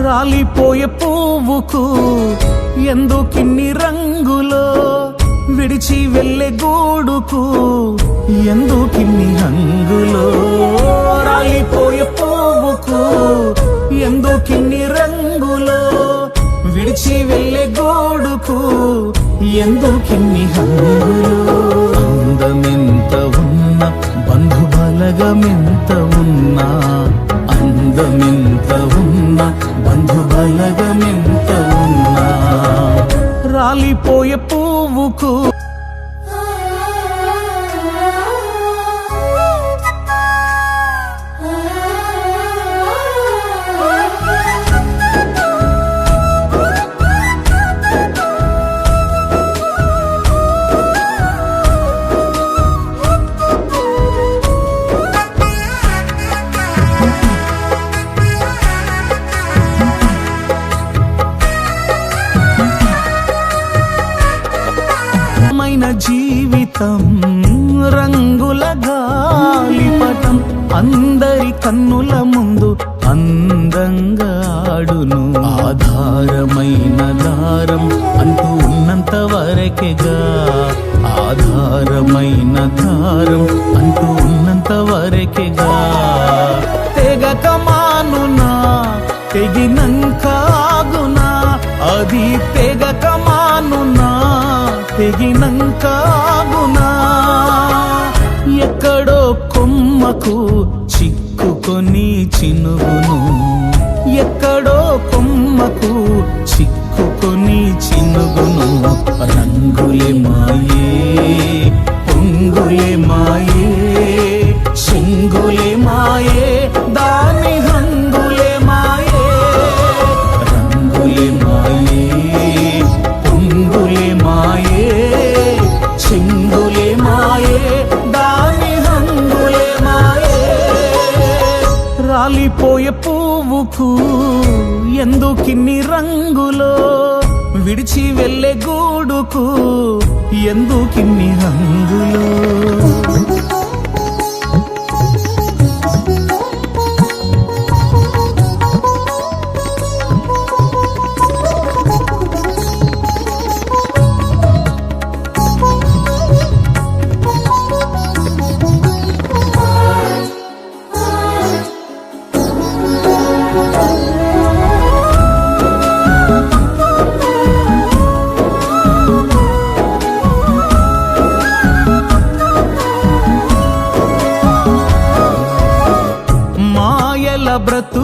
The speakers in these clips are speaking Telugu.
రాలిపోయే పువ్వుకు ఎందుకిన్ని రంగులో విడిచి వెళ్ళే గూడుకు ఎందుకిన్ని హంగులో రాలిపోయే పువ్వుకు ఎందుకిన్ని రంగులో విడిచి వెళ్ళే గోడుకు ఎందుకిన్ని హంగులో బంధుబలగమెంత ఉన్నా అందమెంత ఉన్నా బంధుబలగమెంత ఉన్నా రాలిపోయే పువ్వుకు జీవితం రంగుల గాలిపటం అందరి కన్నుల ముందు అందంగా ఆడును. ఆధారమైన దారం అంటూ ఉన్నంత వరకేగా. ఆధారమైన దారం అంటూ ఉన్నంత వరకేగా. తెగక మానునా తెగినంక ఆగునా అది తెగక మానునా. తెగినంకాగునా? ఎక్కడో కొమ్మకు చిక్కుకొని చినుగును. ఎక్కడో కొమ్మకు చిక్కుకొని చినుగును. రంగులే పువ్వుకు ఎందుకిన్ని రంగులో విడిచి వెళ్ళే గూడుకు ఎందుకిన్ని రంగులో?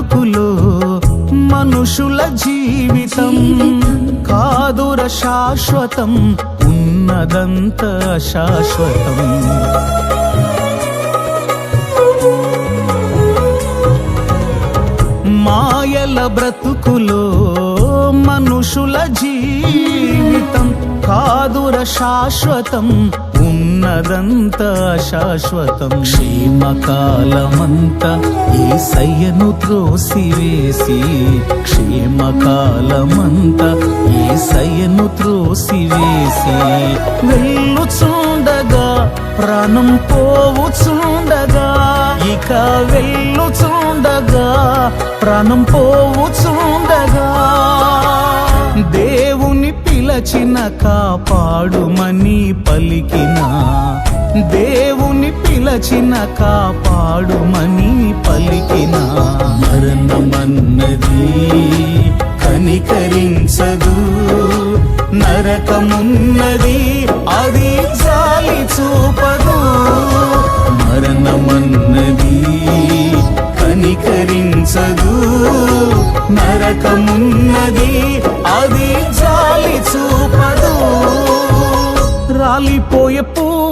బ్రతుకులో మనుషుల జీవితం కాదుర శాశ్వతం ఉన్నదంత శాశ్వతం మాయల బ్రతుకులో మనుషుల జీవితం కాదుర శాశ్వతం ఉన్నదంత శాశ్వతం. క్షేమకాలమంత ఈ సయ్యను త్రోసివేసి క్షేమకాలమంత ఈ సయ్యను త్రోసివేసి. వెళ్ళుచుండగా ప్రాణం పోవుచుండగా ఇక వెళ్ళుచుండగా ప్రాణం పోవుచుండగా. దేవుని పిలచిన కాపాడుమని పలికిన. దేవుని పిలచిన కాపాడుమని పలికిన. మరణమన్నది కనికరించదు. నరకమున్నది అది జాలి చూపదు.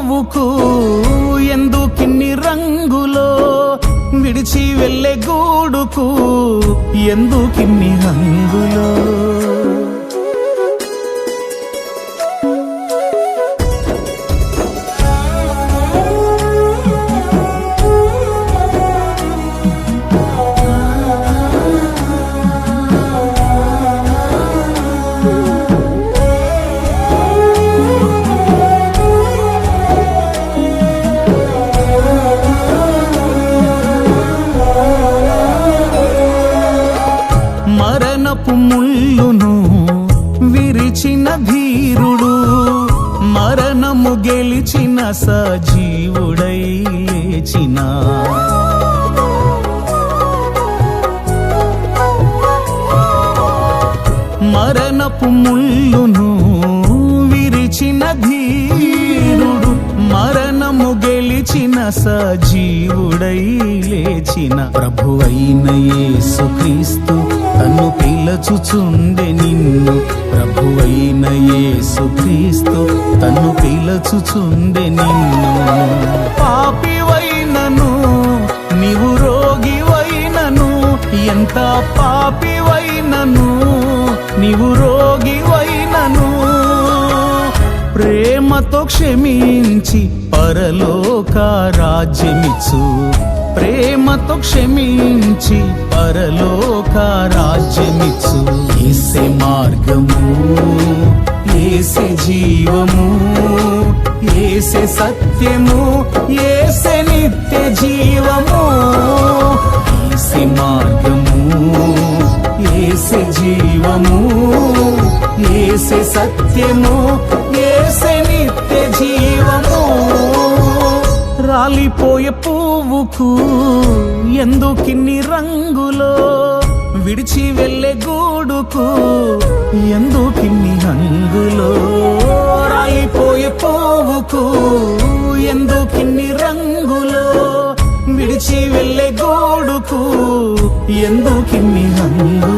నవ్వుకు ఎందుకిన్ని రంగులో విడిచి వెళ్ళే గూడుకు? ఎందుకిన్ని రంగులో? వీరుడు మరణము గెలిచిన సజీవుడై లేచిన. మరణపు ముళ్ళును విరిచిన ధీరుడు మరణము గెలిచిన సజీవుడై లేచిన. ప్రభువైన యేసుక్రీస్తు తను పిలచుచుండె నిన్ను యేసుక్రీస్తు తన్ను పిలచుచుండె నిన్ను. పాపివైనను నీవు రోగివైనను ఎంత పాపివైనను నీవు రోగివైనను. ప్రేమతో క్షమించి పరలోక రాజ్యమిచ్చు. ప్రేమతో క్షమించి పరలోక రాజ్యమిచ్చు. ఇసే మార్గము ఏసే జీవము ఏసే సత్యము ఏసే నిత్య జీవము. ఏసే మార్గము ఏసే జీవము ఏసే సత్యము ఏసే నిత్య జీవము. రాలిపోయే పువ్వుకు ఎందుకిన్ని రంగులో విడిచి వెళ్ళే గూడుకు ఎందుకిన్ని రంగులో రాలిపోయే పోవుకు ఎందుకిన్ని రంగులో విడిచి వెళ్ళే గోడుకు ఎందుకిన్ని రంగులో